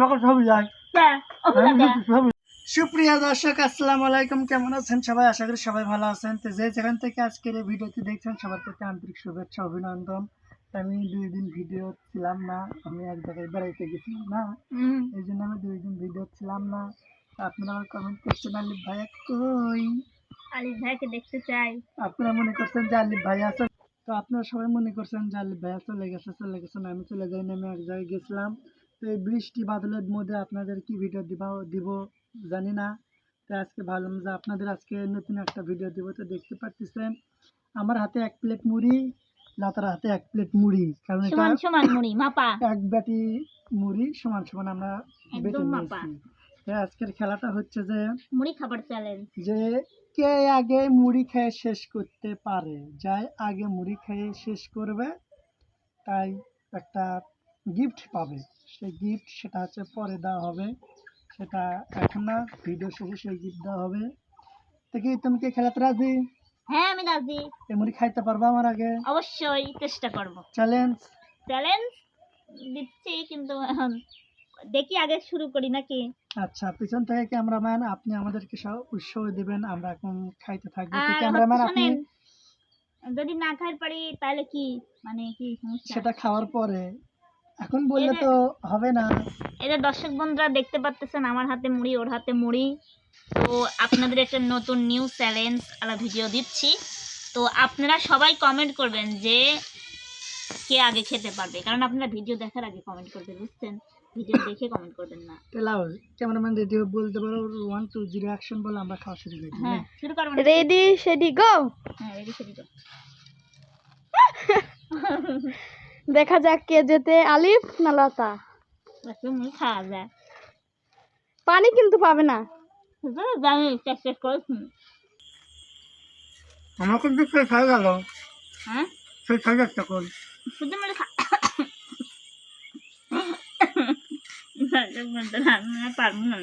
আমাকে ছবি যায়। হ্যাঁ, সুপ্রিয় দর্শক আসসালামু আলাইকুম। কেমন আছেন সবাই? আশা করি সবাই ভালো আছেন। তো যে যেখান থেকে আজকের এই ভিডিওটি দেখছেন সবার প্রতি আন্তরিক শুভেচ্ছা অভিনন্দন। আমি দুই দিন ভিডিও ছিলাম না আমি এক জায়গায় বেড়াইতে গেছিলাম না। এই জন্য আমি দুই দিন ভিডিও ছিলাম না। আপনারা আমার কমেন্ট করছেন আলিফ ভাইয়া কই? আলিফ ভাইকে দেখতে চাই। আপনারা মনে করছেন যে আলিফ ভাই আছে তো আপনারা সবাই মনে করছেন যে আলিফ ভাইয়া চলে গেছে চলে গেছে না? আমি চলে যাইনি আমি এক জায়গায় গেছিলাম। তো এই বৃষ্টি বাদলের মধ্যে আপনাদের কি ভিডিও দিব দিব জানি না। তো আজকে ভাবলাম যে আপনাদের আজকে নতুন একটা ভিডিও দিব। তো দেখতে পাচ্ছেন আমার হাতে এক প্লেট মুড়ি লাতার হাতে এক প্লেট মুড়ি। কারণ এটা সমান সমান মুড়ি মাপা। এক ব্যাটি মুড়ি সমান সমান আমরা বেটে। নিয়েছি। তো আজকের খেলাটা হচ্ছে যে মুড়ি খাবার চ্যালেঞ্জ যে কে আগে মুড়ি খেয়ে শেষ করতে পারে? যাই আগে মুড়ি খেয়ে শেষ করবে তাই একটা গিফট পাবে। সেই গিফট সেটা হচ্ছে পরে দেওয়া হবে। সেটা এখন না ভিডিও শেষে সেই গিফট দেওয়া হবে। তো কি তুমি কি খেলাতে রাজি? হ্যাঁ আমি রাজি। এই মুড়ি খাইতে পারবে আমার আগে? অবশ্যই চেষ্টা করব। চ্যালেঞ্জ চ্যালেঞ্জ দিচ্ছি কিন্তু এখন দেখি আগে শুরু করি নাকি? আচ্ছা পিছন থেকে ক্যামেরাম্যান আপনি আমাদেরকে সব উৎসাহ দিবেন আমরা এখন খাইতে থাকব। ক্যামেরাম্যান আপনি? যদি না খাই পারি তাহলে কি? মানে কি সমস্যা? সেটা খাওয়ার পরে। এখন বললে তো হবে না। এই যে দর্শক বন্ধুরা দেখতে পাচ্তেছেন আমার হাতে মুড়ি ওর হাতে মুড়ি। তো আপনাদের একটা নতুন নিউ চ্যালেঞ্জ আলা ভিডিও দিচ্ছি। তো আপনারা সবাই কমেন্ট করবেন যে কে আগে খেতে পারবে। কারণ আপনারা ভিডিও দেখার আগে কমেন্ট করবেন বুঝছেন? ভিডিও দেখে কমেন্ট করবেন না। তেলাও ক্যামেরাম্যান রেডি বলতে পারো ওয়ান টু জিরো অ্যাকশন বলে আমরা খাওয়া শুরু করি হ্যাঁ শুরু করবেন। রেডি সেডি গো হ্যাঁ রেডি সেডি go. দেখা যাক কে যেতে আলিফ না লতা? খাওয়া যায়। পানি কিন্তু পাবে না। বুঝলে? জানি চেষ্টা করেছি। আমার কিন্তু গেল হ্যাঁ? শুধু পারব না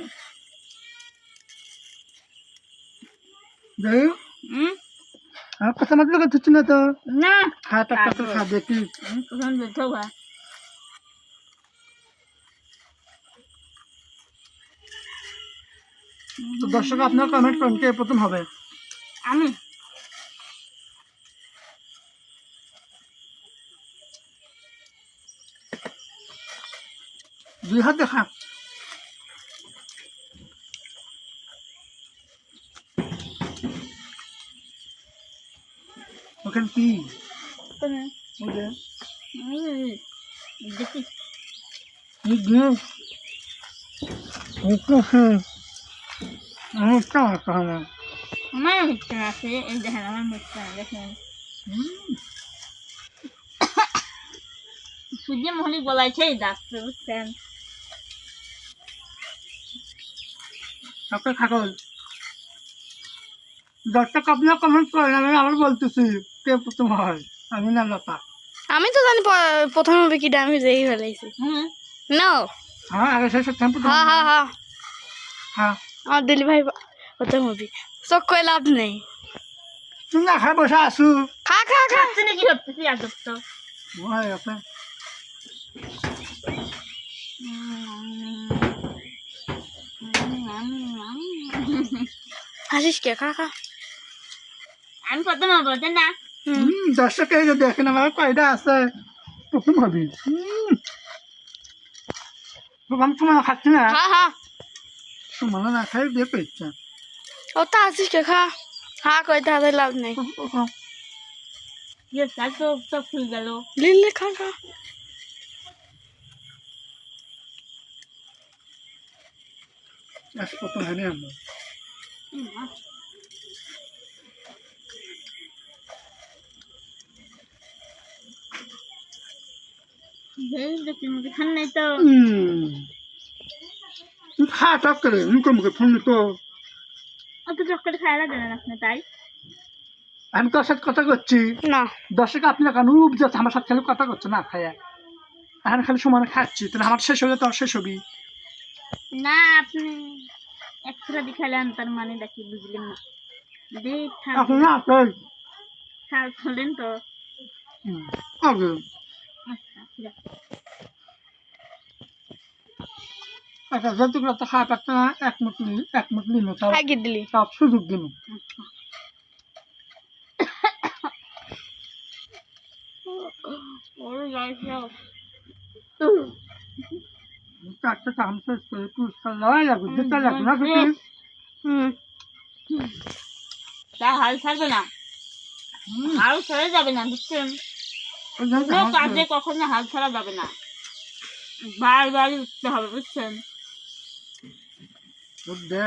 আমার কথা মাত্র কথা না তো। না। হ্যাঁ একটা তো খা দেখি। আমি প্রথম দেখতে দর্শক আপনার কমেন্ট করুন কে প্রথম হবে? আমি। দুই হাত দেখা ওখানে কি? আমার আছে হচ্ছে এই দেখেন আমার হচ্ছে না দেখেন। সূর্য মহলি বলাইছে যাচ্ছে বুঝছেন আপনার খাগল দশটা আপনার কমেন্ট করেন আমি আবার বলতেছি। কে প্রথম হয়। আমি না লতা। আমি তো জানি প্রথম হবে কি আমি যেই ফেলাইছি হুম। নো হ্যাঁ আগে শেষ হচ্ছে প্রথম হা হা হা হ্যাঁ। আমার দিলি ভাই প্রথম হবি। চোখ কই লাভ নেই। তুমি না খাই বসে আসু খা খা খা। খাচ্ছে নাকি ভাবতেছি আদব তো হয় আছে হাসিস কে? খা খা। আমি প্রথম হব না? দর্শক এই যে দেখেন আমার কয়টা আছে। প্রথম হবি। প্রথম সময় খাচ্ছি না? সময় না খাই দিয়ে পেয়েছে ও তা হাসিস কে খা। হা কই তাহলে লাভ নেই। খা। খা আজ প্রথম হয়নি আমরা। দেখি মুখে খান নাই তো হুম খা টক করে মুখে মুখে ফোন তো অত চক্করে খাওয়া লাগে না আপনি তাই? আমি তোর সাথে কথা করছি। না। দর্শক আপনি কেন যাচ্ছে আমার সাথে খালি কথা করছে না খায়া এখন খালি সময় খাচ্ছি তাহলে আমার শেষ হলে তোর শেষ হবি। না আপনি একশোটা দেখালেন তার মানে দেখি বুঝলেন না। দেখ না তাই। হলেন তো। হুম, আগে আচ্ছা আচ্ছা যতগুলো তো খাওয়া পারতো না এক মুঠ এক মুঠ নিল দিলি। সুযোগ দিল। চারটে চামচ পুরস্কার লড়াই লাগবে যেতে লাগবে না হুম তা হাল ছাড়বে না। হাল ছেড়ে যাবে না বুঝছেন? কোনো কাজে কখনো হাল ছাড়া যাবে না। বারবার উঠতে হবে বুঝছেন? বুঝবে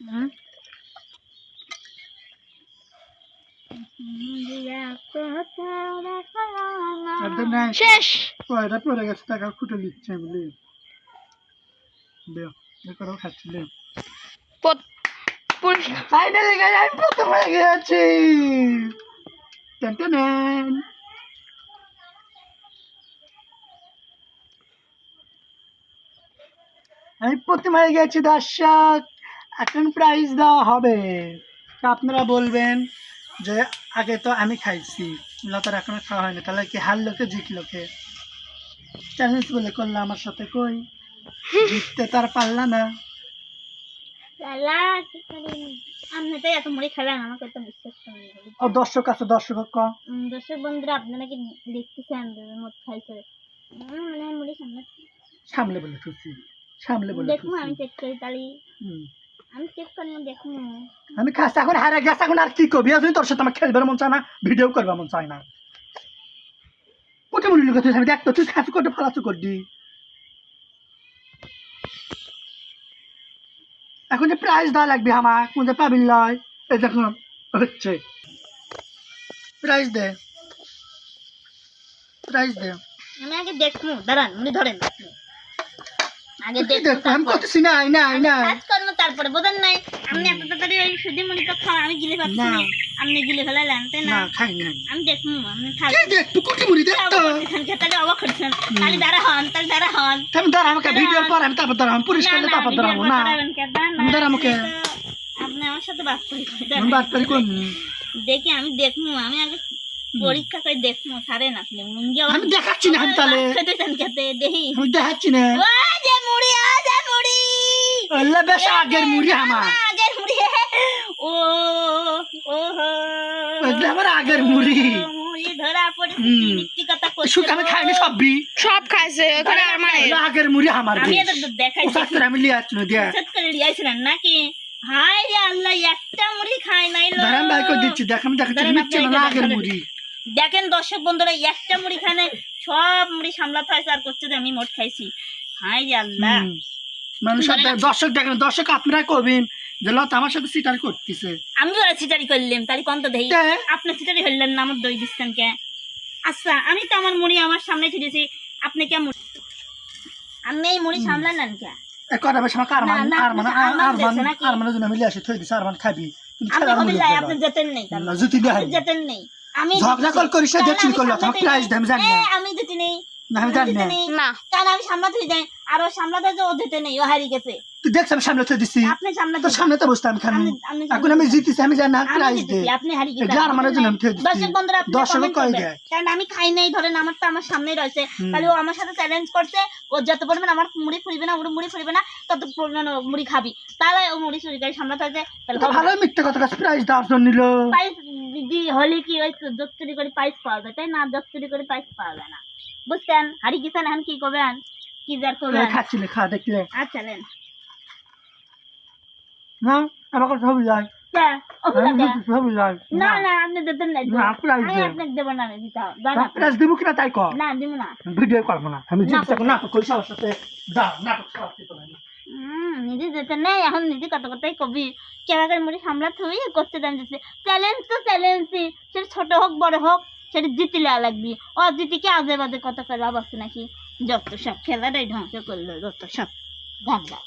হুম? শেষ! পয়টা পড়ে গেছে টাকা খুঁটে দিচ্ছে বলি করেও খাচ্ছিলে ফাইনালি গাইস আমি প্রথম হয়ে গেছি আমি প্রথম হয়ে গেছি দর্শক, এখন প্রাইজ দেওয়া হবে। আপনারা বলবেন যে আগে তো আমি খাইছি, লতার এখনও খাওয়া হয়নি, তাহলে কি হার লোকে জিতলোকে চ্যালেঞ্জ বলে করল আমার সাথে কই? জিততে তার পারলা না। দর্শক আছে দর্শক ক। উম, দর্শক বন্ধুরা আপনারা কি দেখতেছেন? মদ খাইছে। উম, মনে মুড়ি সামনে সামলে বলে খুশি সামলে বলে দেখুন আমি চেক করি আমি চেক করব দেখুন। আমি খাস এখন হারা গেছে এখন আর কি করবি? আজ তোর সাথে আমার খেলবার মন চায় না ভিডিও করবার মন চায় না। কোটে মনে লোক আমি দেখতো তুই খাসি কোটে ফালাসু করবি? এখন যে প্রাইস দেওয়া লাগবে আমার কোন যে পাবিল লয় এই দেখুন হচ্ছে। প্রাইস দে। প্রাইস দে। আমি আগে দেখব দাঁড়ান উনি ধরেন। আগে দেখব দেখ আমি কত করতেছি না না না তারপরে বোঝেন নাই আপনি এত তাড়াতাড়ি ওই সুজি মুড়ি তো খাওয়া আমি গিলে পাচ্ছি না। আপনি গিলে ফেলালেন তাই না? খাই না আমি দেখব আপনি থাক কে দেখ তুই কোটে মুড়ি দেখ তো তাহলে? অবাক করছেন তাহলে দাঁড়া হন তাহলে দাঁড়া হন। আমি দাঁড়া আমাকে ভিডিও পর আমি তারপর দাঁড়া আমি না, না, তারপর দাঁড়াবো না। করাবেন কে? দাঁড়ান না, আমি দাঁড়াবো আপনি আমার সাথে বাস করি আমি বাদ পারি কোন দেখি আমি দেখব আমি আগে পরীক্ষা করে দেখব ছাড়েন আপনি আমি দেখাচ্ছি না আমি তাহলে। খেতে খেতে দেখি। আমি দেখাচ্ছি না। আল্লাহ বেশ আগের মুড়ি আমার আগের মুড়ি ও ও হো। ওইগুলো আমার আগের মুড়ি। মুড়ি সুখ আমি খাইনি সবই সব খাইছে ওখানে আর মানে আগের মুড়ি আমার আমি আমি লিয়ে দিয়া। নাকি? হাই রে আল্লাহ একটা মুড়ি খাই নাই লো। দাঁড়ান ভাই করে দিচ্ছি দেখ আমি দেখাচ্ছি দাঁড়ান, না আগের মুড়ি। দেখেন দর্শক বন্ধুরা একটা মুড়ি খায় নাই, সব মুড়ি সামলাতে হয় আর করছে যে আমি মোট খাইছি। হাই রে আল্লাহ। হুম। মানুষ আর দাঁড়ান। দর্শক দেখেন দর্শক আপনারা করবেন যে লতা আমার সাথে সিটার করতেছে। আমি ওরা চিটারি করলাম তাহলে কন্ত দেই? আপনি চিটারি হইলেন না আমার দই দিচ্ছেন কে? আচ্ছা আমি তো আমার মুড়ি আমার সামনে ছিটেছি আপনি কে মুড়ি? আপনি এই মুড়ি সামলান কে? এ বেশ আমাকে আর মান আর মানে আর মান আর মানে জন্য আমি লিয়ে থই দিছি আর মান খাবি। লাই, আপনি নেই মানে। নেই। আমি ঝগড়া কল করিস দেখছিস জানি নেই। আমি জানি না। না। কারণ আমি সামলাতে যাই আর ও সামলাতে যে ও দিতে নেই ও হারিয়ে গেছে। তুই দেখছ আমি সামনে দিছি। আপনি সামলাতে তো সামনে বসতাম খানি আপনি- আপনি এখন আমি জিতিছি আমি জানি না প্রাইজ দে। আপনি হারিয়ে গেছেন। এটা আমার জন্য আমি থই দিছি দর্শক বন্ধুরা আপনি দর্শক comment কয় কারণ আমি খাই নাই ধরেন আমার তো আমার সামনেই রয়েছে। তাহলে ও আমার সাথে চ্যালেঞ্জ করছে ও যত পরিমাণ আমার মুড়ি ফুরিবে না ওর মুড়ি ফুরিবে না তত পরিমাণ মুড়ি খাবি। তাহলে ও মুড়ি চুরি করে সামলাতে তাহলে ভালো মিথ্যে কথা কাছে প্রাইজ দেওয়ার জন্য নিল। পাইস দিদি হলে কি ওই চুরি করে পাইস পাওয়া যায় তাই না? চুরি করে পাইস পাওয়া যায় না। বুঝছেন? হারিয়ে গেছেন এখন কি করবেন? কি যার করবেন? খাচ্ছিলে খা দেখলে। আচ্ছা নেন। না আমার কথা যায়। কে? ওগুলো আমি কে? জিতছি, সবই যায়। না না। আপনি দিতেন না না, আমি আপনাকে দেবো না আমি দিতে হবে। দেন আপনি। প্রাইজ দেবো কিনা তাই কর। না দিব না। ভিডিও করব না। আমি নাটক। করি সবার সাথে। যা নাটক সবার সাথে নিজে যেতে নেই এখন নিজে কত কথাই কবি। মুড়ি সামলাতে হই করতে চ্যালেঞ্জ তো ছোট হোক বড় হোক সেটা জিতিলে লাগবি। ও জিতিকে আজে বাজে কথা ফেলা বসে নাকি যত সব খেলাটাই ধ্বংস করল যত সব ধান্দা।